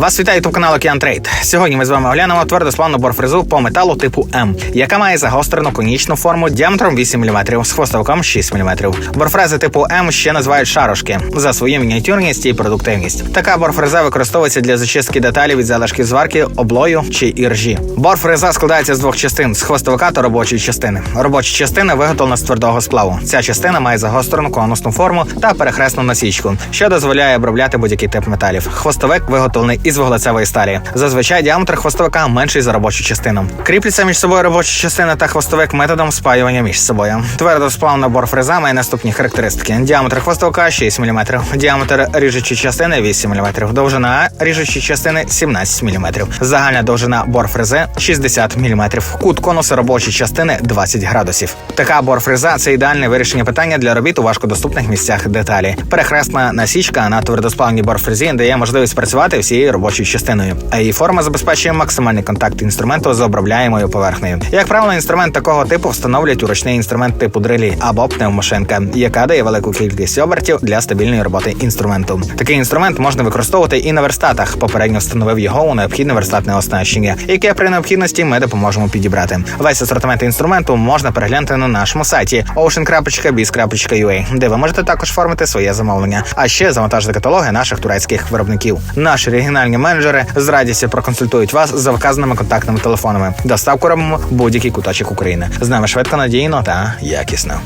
Вас вітає ютуб канал Океан Трейд. Сьогодні ми з вами оглянемо твердославну борфрезу по металу типу М, яка має загострену конічну форму діаметром 8 мм, з хвостовиком 6 мм. Борфрези типу М ще називають шарошки за свою мініатюрність і продуктивність. Така борфреза використовується для зачистки деталей від залишків зварки, облою чи іржі. Борфреза складається з двох частин: з хвостовика та робочої частини. Робоча частина виготовлена з твердого сплаву. Ця частина має загострену конусну форму та перехресну насічку, що дозволяє обробляти будь-який тип металів. Хвостовик виготовлений із вуглецевої сталі. Зазвичай діаметр хвостовика менший за робочу частину. Кріпляться між собою робоча частина та хвостовик методом спаювання між собою. Твердосплавна борфреза має наступні характеристики: діаметр хвостовика 6 мм, діаметр ріжучої частини 8 мм, довжина ріжучої частини 17 мм, загальна довжина борфрези 60 мм, кут конуса робочої частини 20 градусів. Така борфреза це ідеальне вирішення питання для робіт у важкодоступних місцях деталі. Перехресна насічка на твердосплавній борфрезі дає можливість працювати всією робочою частиною, а її форма забезпечує максимальний контакт інструменту з обробляємою поверхнею. Як правило, інструмент такого типу встановлюють у ручний інструмент типу дрелі або пневмошинка, яка дає велику кількість обертів для стабільної роботи інструменту. Такий інструмент можна використовувати і на верстатах. Попередньо встановив його у необхідне верстатне оснащення, яке при необхідності ми допоможемо підібрати. Весь асортимент інструменту можна переглянути на нашому сайті ocean.biz.ua, де ви можете також оформити своє замовлення, а ще завантажити каталоги наших турецьких виробників. Наші регіональні менеджери з радістю проконсультують вас за вказаними контактними телефонами. Доставку робимо будь-який куточок України. З нами швидко, надійно та якісно.